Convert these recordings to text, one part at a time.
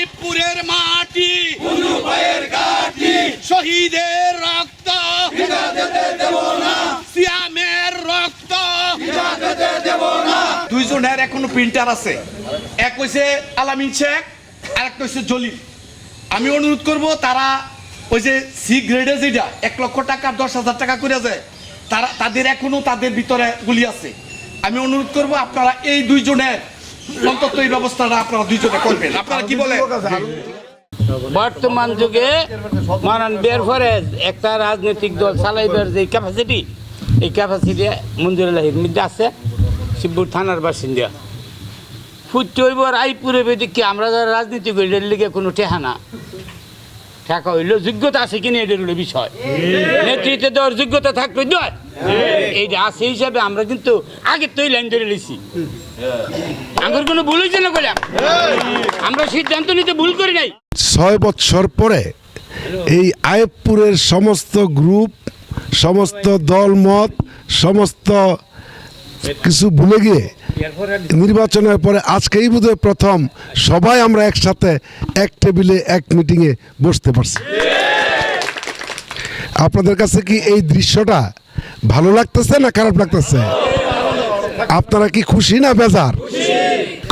আইপুরের মাটি শহীদের রক্ত সিয়ামের রক্ত। দুইজনের এখনও প্রিন্টার আছে। এক হইছে আলামিন শেখ আর একটা হচ্ছে জলিল। আমি অনুরোধ করব তারা ওই যে সি গ্রেডে যেটা এক লক্ষ টাকা দশ হাজার টাকা করে যায় তারা তাদের এখনও তাদের ভিতরে গুলি আছে। আমি অনুরোধ করব আপনারা এই দুইজনের অন্তত এই ব্যবস্থাটা আপনারা দুইজনে করবেন। আপনারা কি বলেন? বর্তমান যুগে মারান বের পরে একটা রাজনৈতিক দল চালাইবার যে ক্যাপাসিটি এই ক্যাপাসিটি মঞ্জুর লাহির মধ্যে আছে শিবপুর থানার বাসিন্দা। ফুটতে হইব রায়পুরে বেদিকে আমরা যারা রাজনীতি করি এটার লিগে কোনো ঠেহানা ঠেকা হইল যোগ্যতা আছে কিনা এটার বিষয়। নেতৃত্বে দেওয়ার যোগ্যতা থাকলে নয় এইটা সেই হিসাবে আমরা কিন্তু আগে তো লাইন ধরে লিছি আমার কোনো ভুল হয়েছে না বললাম আমরা সিদ্ধান্ত নিতে ভুল করি নাই। ছয় বৎসর পরে এই আয়েবপুরের সমস্ত গ্রুপ সমস্ত দলমত সমস্ত কিছু ভুলে গিয়ে নির্বাচনের পরে আজকেই বোধহয় প্রথম সবাই আমরা একসাথে এক টেবিলে এক মিটিংয়ে বসতে পারছি। আপনাদের কাছে কি এই দৃশ্যটা ভালো লাগতেছে না খারাপ লাগতেছে? আপনারা কি খুশি না বেজার?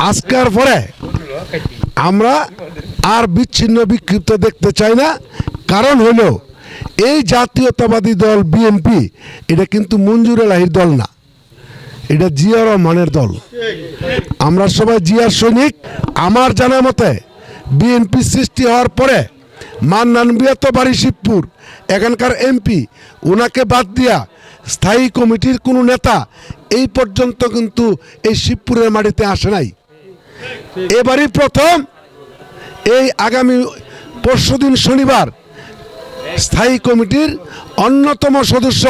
আজকের পরে আমরা আর বিচ্ছিন্ন বিক্ষিপ্ত দেখতে চাই না। কারণ হলো, এই জাতীয়তাবাদী দল বিএনপি, এটা কিন্তু মঞ্জুর এলাহির দল না। এটা জিয়া রহমানের দল। আমরা সবাই জিয়ার সৈনিক। আমার জানা মতে, বিএনপি সৃষ্টি হওয়ার পরে মান্নান বিয়াত বাড়ি শিবপুর, এখানকার এমপি ওনাকে বাদ দিয়া স্থায়ী কমিটির কোনো নেতা এই পর্যন্ত কিন্তু এই শিবপুরের মাটিতে আসে নাই। এবারই প্রথম এই আগামী পরশুদিন শনিবার স্থায়ী কমিটির অন্যতম সদস্য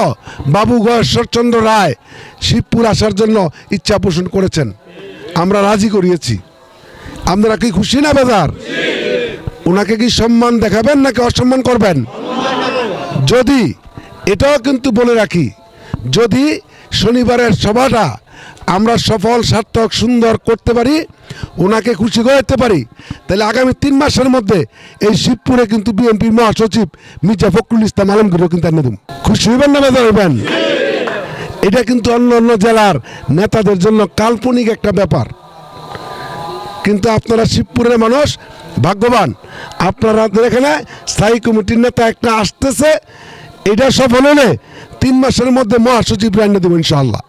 বাবু গয়েশ্বরচন্দ্র রায় শিবপুর আসার জন্য ইচ্ছা পোষণ করেছেন। আমরা রাজি করিয়েছি। আপনারা কি খুশি না বাজার? ওনাকে কি সম্মান দেখাবেন নাকি অসম্মান করবেন? যদি এটাও কিন্তু বলে রাখি যদি শনিবারের সভাটা আমরা সফল, সার্থক, সুন্দর করতে পারি, ওনাকে খুশি করতে পারি, তাহলে আগামী তিন মাসের মধ্যে এই শিবপুরে কিন্তু বিএনপির মহাসচিব মির্জা ফখরুল ইসলাম আলমগীরও কিন্তু এনে দেব খুশি হইবেন না বেজার হইবেন এটা কিন্তু অন্য অন্য জেলার নেতাদের জন্য কাল্পনিক একটা ব্যাপার। কিন্তু আপনারা শিবপুরের মানুষ, ভাগ্যবান, আপনারা এখানে স্থায়ী কমিটির নেতা একটা আসতেছে, এটা সফল হলে তিন মাসের মধ্যে মহাসচিব রান্না দেবো ইনশাআল্লাহ।